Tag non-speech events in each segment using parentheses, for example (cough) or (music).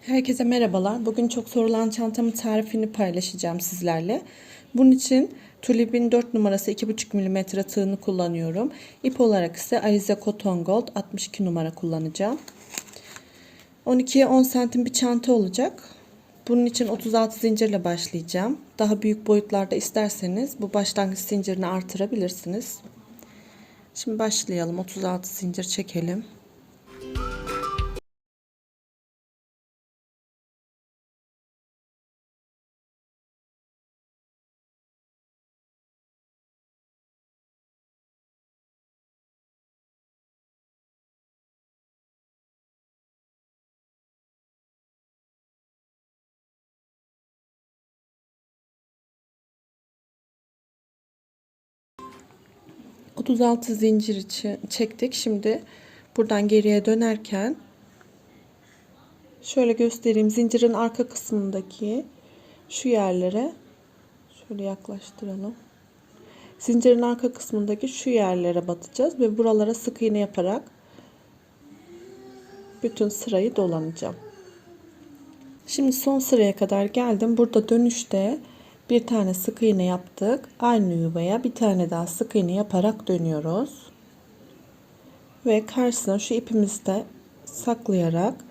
Herkese merhabalar. Bugün çok sorulan çantamın tarifini paylaşacağım sizlerle. Bunun için Tulip'in 4 numarası 2,5 mm tığını kullanıyorum. İp olarak ise Alize Cotton Gold 62 numara kullanacağım. 12'ye 10 santim bir çanta olacak. Bunun için 36 zincirle başlayacağım. Daha büyük boyutlarda isterseniz bu başlangıç zincirini artırabilirsiniz. Şimdi başlayalım. 36 zincir çekelim. Otuz altı zincir için çektik. Şimdi buradan geriye dönerken şöyle göstereyim. Zincirin arka kısmındaki şu yerlere şöyle yaklaştıralım. Zincirin arka kısmındaki şu yerlere batacağız ve buralara sık iğne yaparak bütün sırayı dolanacağım. Şimdi son sıraya kadar geldim. Burada dönüşte bir tane sık iğne yaptık. Aynı yuvaya bir tane daha sık iğne yaparak dönüyoruz. Ve karşısına şu ipimizi de saklayarak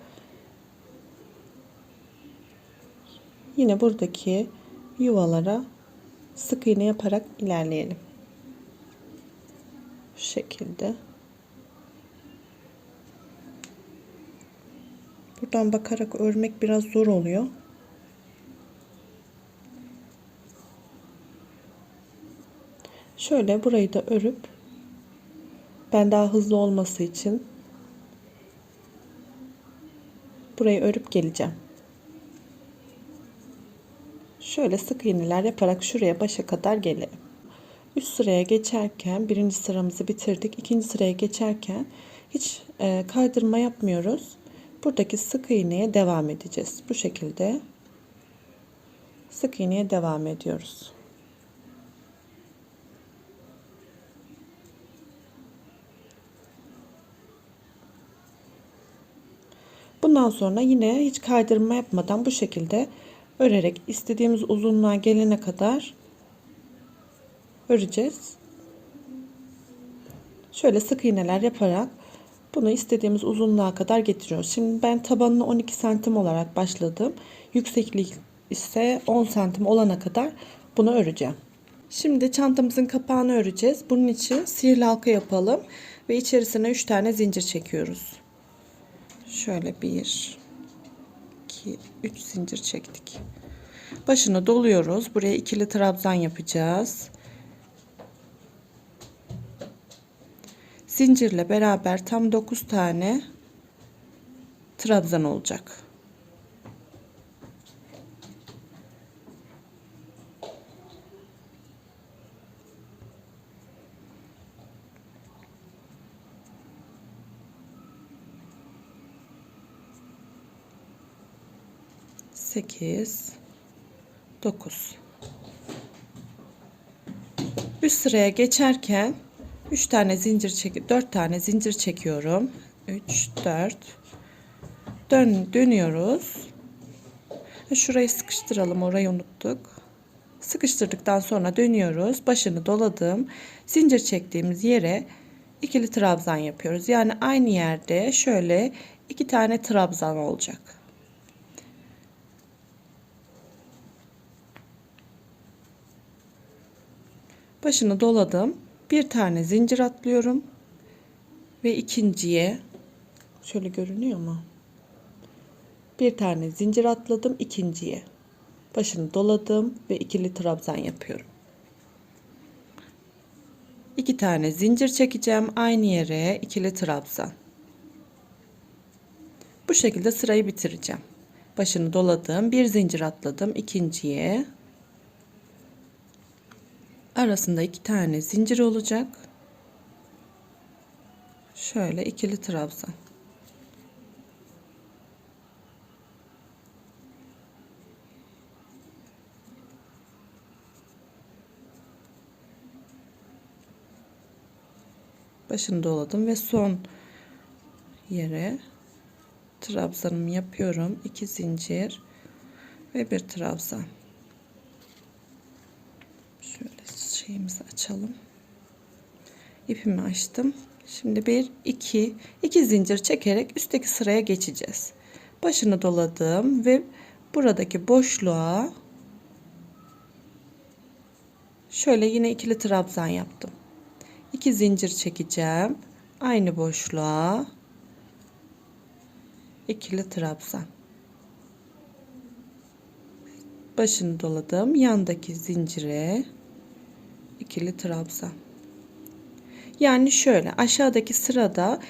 yine buradaki yuvalara sık iğne yaparak ilerleyelim. Şu şekilde. Buradan bakarak örmek biraz zor oluyor. Şöyle burayı da örüp ben daha hızlı olması için burayı örüp geleceğim. Şöyle sık iğneler yaparak şuraya başa kadar gelelim. Üst sıraya geçerken birinci sıramızı bitirdik. İkinci sıraya geçerken hiç e, kaydırma yapmıyoruz. Buradaki sık iğneye devam edeceğiz. Bu şekilde sık iğneye devam ediyoruz. Bundan sonra yine hiç kaydırma yapmadan bu şekilde örerek istediğimiz uzunluğa gelene kadar öreceğiz. Şöyle sık iğneler yaparak bunu istediğimiz uzunluğa kadar getiriyoruz. Şimdi ben tabanını 12 santim olarak başladım. Yükseklik ise 10 santim olana kadar bunu öreceğim. Şimdi çantamızın kapağını öreceğiz. Bunun için sihirli halka yapalım ve içerisine 3 tane zincir çekiyoruz. Şöyle 1 2 3 zincir çektik. Başını doluyoruz. Buraya ikili trabzan yapacağız. Zincirle beraber tam 9 tane trabzan olacak. Sekiz, dokuz. Üst sıraya geçerken 3 tane zincir çek 4 tane zincir çekiyorum. 3 4 dön dönüyoruz. Şurayı sıkıştıralım. Orayı unuttuk. Sıkıştırdıktan sonra dönüyoruz. Başını doladım. Zincir çektiğimiz yere ikili trabzan yapıyoruz. Yani aynı yerde şöyle iki tane trabzan olacak. Başını doladım bir tane zincir atlıyorum ve ikinciye şöyle görünüyor mu? Bir tane zincir atladım ikinciye. Başını doladım ve ikili trabzan yapıyorum. İki tane zincir çekeceğim aynı yere ikili trabzan. Bu şekilde sırayı bitireceğim. Başını doladım, bir zincir atladım ikinciye arasında iki tane zincir olacak. Şöyle ikili trabzan. Başını doladım ve son yere trabzanımı yapıyorum. 2 zincir ve bir trabzan. Şöyle şeyimizi açalım. İpimi açtım. Şimdi bir, iki, iki zincir çekerek üstteki sıraya geçeceğiz. Başını doladım ve buradaki boşluğa şöyle yine ikili trabzan yaptım. İki zincir çekeceğim. Aynı boşluğa ikili trabzan. Başını doladım. Yandaki zincire ikili trabzan. Yani şöyle aşağıdaki sırada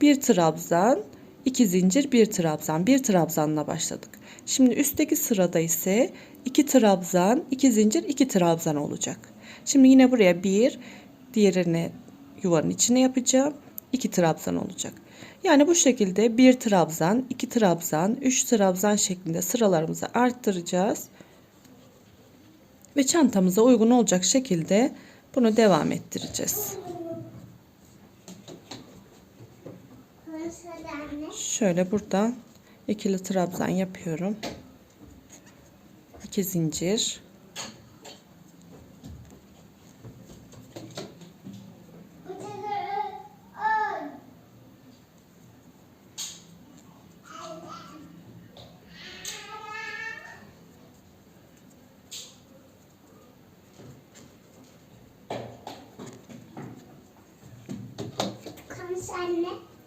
bir trabzan, iki zincir, bir trabzan, bir trabzanla başladık. Şimdi üstteki sırada ise iki trabzan, iki zincir, iki trabzan olacak. Şimdi yine buraya bir, diğerini yuvanın içine yapacağım. iki trabzan olacak. Yani bu şekilde bir trabzan, iki trabzan, üç trabzan şeklinde sıralarımızı arttıracağız. Ve çantamıza uygun olacak şekilde bunu devam ettireceğiz. Şöyle buradan ikili trabzan yapıyorum. İki zincir. Anne.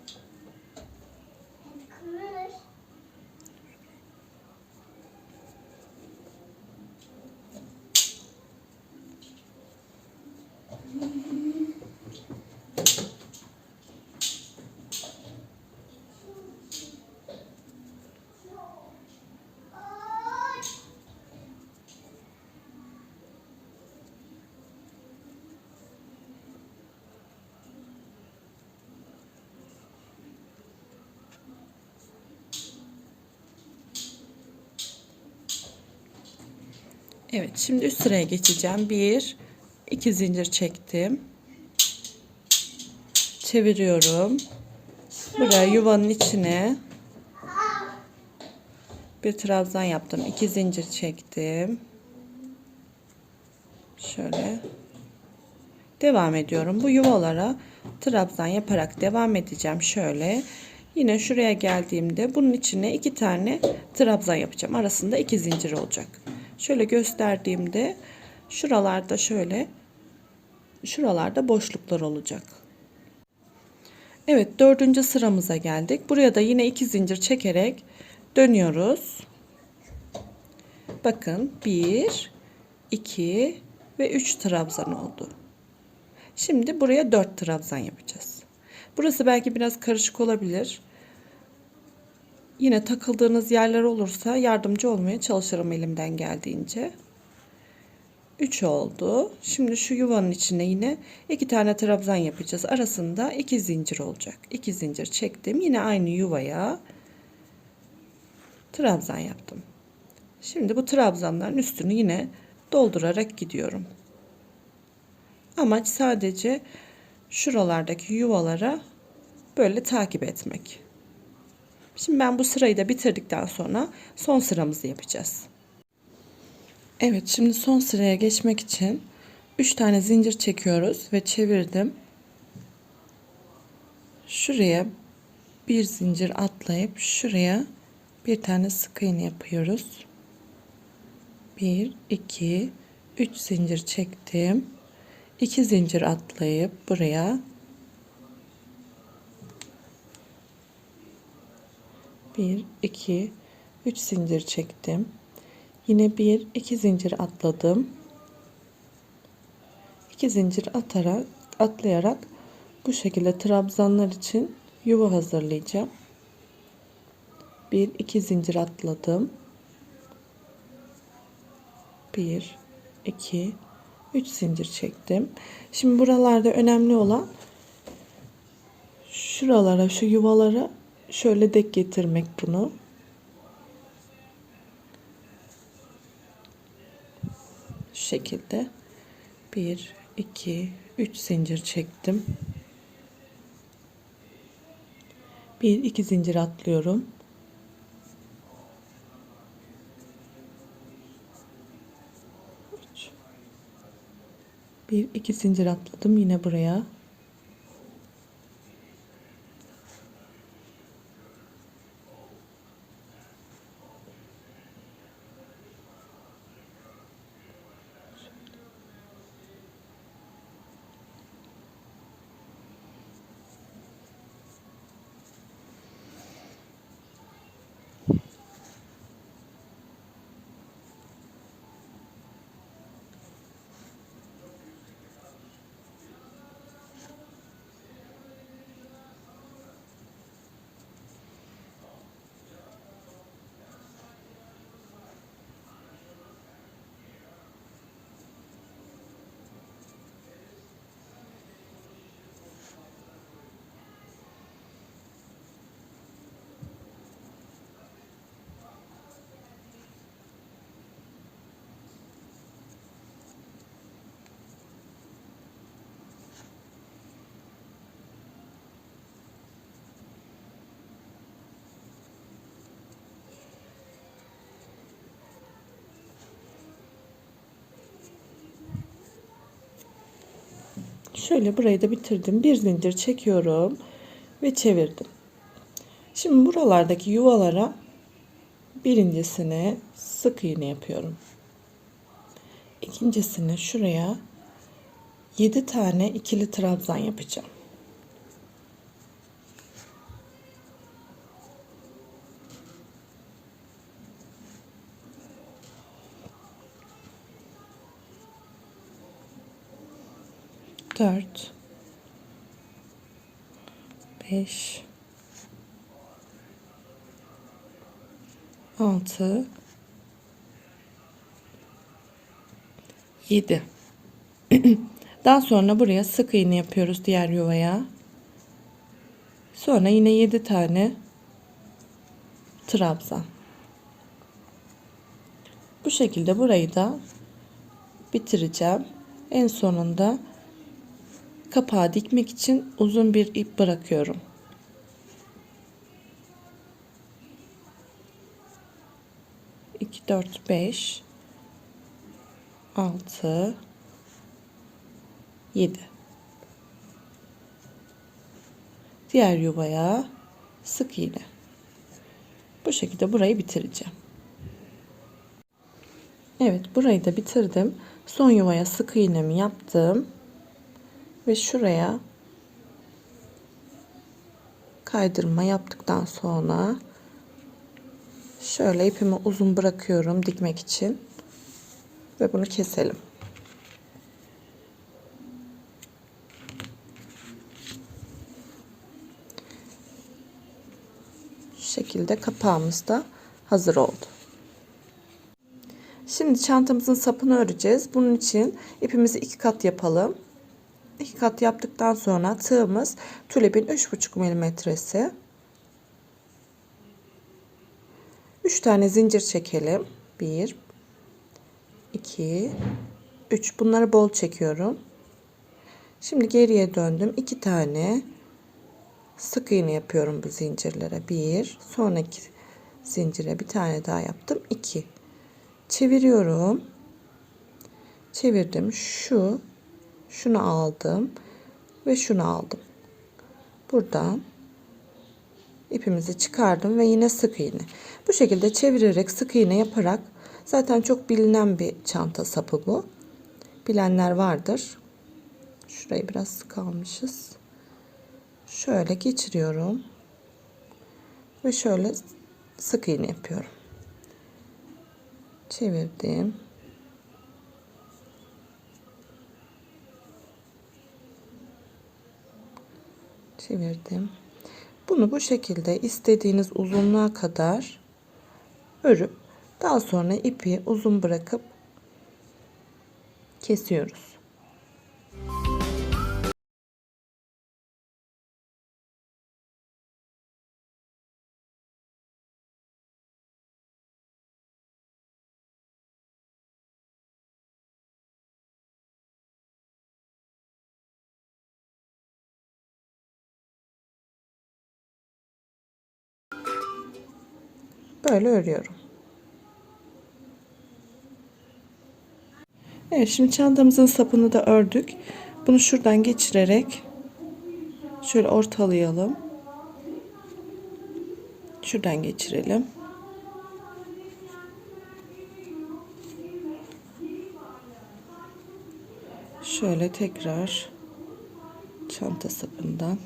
Evet şimdi üst sıraya geçeceğim. Bir, iki zincir çektim. Çeviriyorum. Buraya yuvanın içine bir trabzan yaptım. İki zincir çektim. Şöyle devam ediyorum. Bu yuvalara trabzan yaparak devam edeceğim. Şöyle yine şuraya geldiğimde bunun içine iki tane trabzan yapacağım. Arasında iki zincir olacak. Şöyle gösterdiğimde şuralarda şöyle şuralarda boşluklar olacak. Evet dördüncü sıramıza geldik. Buraya da yine iki zincir çekerek dönüyoruz. Bakın bir, iki ve üç trabzan oldu. Şimdi buraya dört trabzan yapacağız. Burası belki biraz karışık olabilir. Yine takıldığınız yerler olursa yardımcı olmaya çalışırım elimden geldiğince. 3 oldu. Şimdi şu yuvanın içine yine iki tane trabzan yapacağız. Arasında iki zincir olacak. İki zincir çektim. Yine aynı yuvaya trabzan yaptım. Şimdi bu trabzanların üstünü yine doldurarak gidiyorum. Amaç sadece şuralardaki yuvalara böyle takip etmek. Şimdi ben bu sırayı da bitirdikten sonra son sıramızı yapacağız. Evet şimdi son sıraya geçmek için 3 tane zincir çekiyoruz ve çevirdim. Şuraya bir zincir atlayıp şuraya bir tane sık iğne yapıyoruz. 1 2 3 zincir çektim. 2 zincir atlayıp buraya 1 2 3 zincir çektim. Yine 1 2 zincir atladım. 2 zincir atarak atlayarak bu şekilde trabzanlar için yuva hazırlayacağım. 1 2 zincir atladım. 1 2 3 zincir çektim. Şimdi buralarda önemli olan şuralara, şu yuvalara şöyle dek getirmek bunu. Şu şekilde 1 2 3 zincir çektim. 1 2 zincir atlıyorum. Bir iki zincir atladım yine buraya Şöyle burayı da bitirdim. Bir zincir çekiyorum ve çevirdim. Şimdi buralardaki yuvalara birincisine sık iğne yapıyorum. İkincisini şuraya 7 tane ikili trabzan yapacağım. Dört, beş, altı, yedi. (clears throat) Daha sonra buraya sık iğne yapıyoruz diğer yuvaya. Sonra yine yedi tane trabzan. Bu şekilde burayı da bitireceğim. En sonunda kapağı dikmek için uzun bir ip bırakıyorum. İki, dört, beş, altı, yedi. Diğer yuvaya sık iğne. Bu şekilde burayı bitireceğim. Evet burayı da bitirdim. Son yuvaya sık iğnemi yaptım ve şuraya kaydırma yaptıktan sonra şöyle ipimi uzun bırakıyorum dikmek için ve bunu keselim. Şekilde kapağımız da hazır oldu. Şimdi çantamızın sapını öreceğiz. Bunun için ipimizi iki kat yapalım. İki kat yaptıktan sonra tığımız tülebin 3,5 milimetresi. 3 tane zincir çekelim. 1 2 3 bunları bol çekiyorum. Şimdi geriye döndüm. 2 tane sık iğne yapıyorum bu zincirlere. 1 sonraki zincire bir tane daha yaptım. 2 çeviriyorum. Çevirdim. Şu şunu aldım ve şunu aldım. Buradan ipimizi çıkardım ve yine sık iğne. Bu şekilde çevirerek sık iğne yaparak zaten çok bilinen bir çanta sapı bu. Bilenler vardır. Şurayı biraz sık almışız. Şöyle geçiriyorum. Ve şöyle sık iğne yapıyorum. Çevirdim. Çevirdim. Bunu bu şekilde istediğiniz uzunluğa kadar örüp daha sonra ipi uzun bırakıp kesiyoruz. Böyle örüyorum. Evet şimdi çantamızın sapını da ördük. Bunu şuradan geçirerek şöyle ortalayalım. Şuradan geçirelim. Şöyle tekrar çanta sapından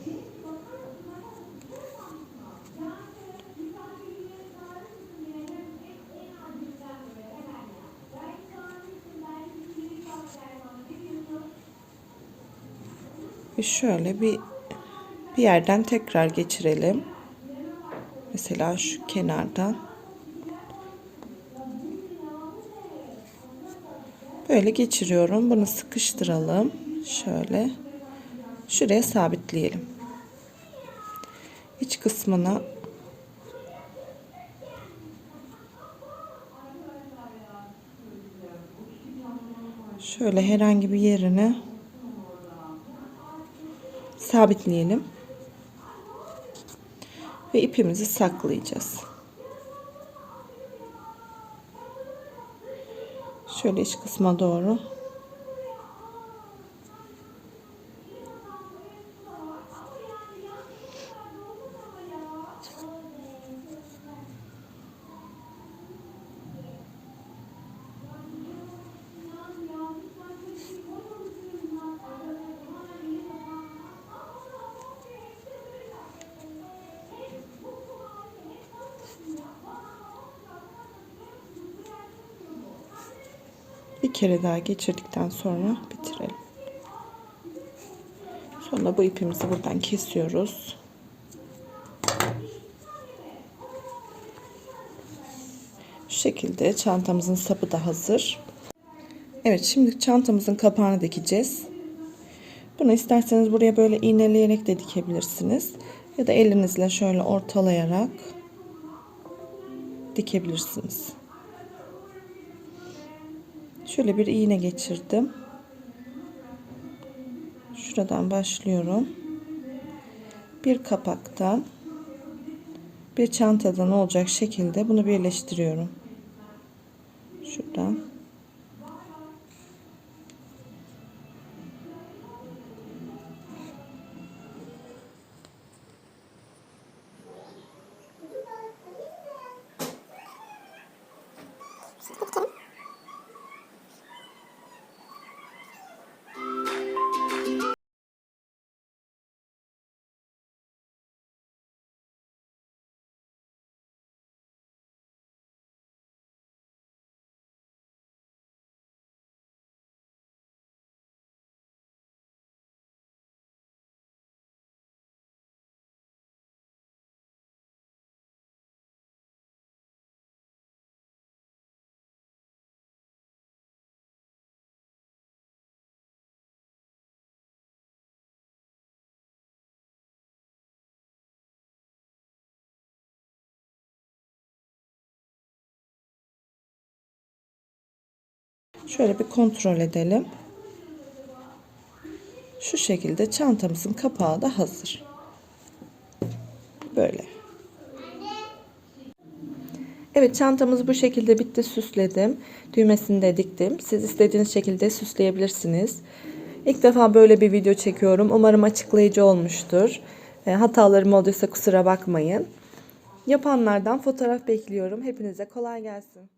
ve şöyle bir bir yerden tekrar geçirelim. Mesela şu kenardan Böyle geçiriyorum. Bunu sıkıştıralım. Şöyle. Şuraya sabitleyelim. İç kısmına şöyle herhangi bir yerine sabitleyelim. Ve ipimizi saklayacağız. Şöyle iç kısma doğru. Kere daha geçirdikten sonra bitirelim. Sonra bu ipimizi buradan kesiyoruz. Şu şekilde çantamızın sapı da hazır. Evet şimdi çantamızın kapağını dikeceğiz. Bunu isterseniz buraya böyle iğneleyerek de dikebilirsiniz. Ya da elinizle şöyle ortalayarak dikebilirsiniz. Şöyle bir iğne geçirdim. Şuradan başlıyorum. Bir kapaktan bir çantadan olacak şekilde bunu birleştiriyorum. Şuradan. Şöyle bir kontrol edelim. Şu şekilde çantamızın kapağı da hazır. Böyle. Evet çantamız bu şekilde bitti süsledim. Düğmesini de diktim. Siz istediğiniz şekilde süsleyebilirsiniz. İlk defa böyle bir video çekiyorum. Umarım açıklayıcı olmuştur. E, Hatalarım olduysa kusura bakmayın. Yapanlardan fotoğraf bekliyorum. Hepinize kolay gelsin.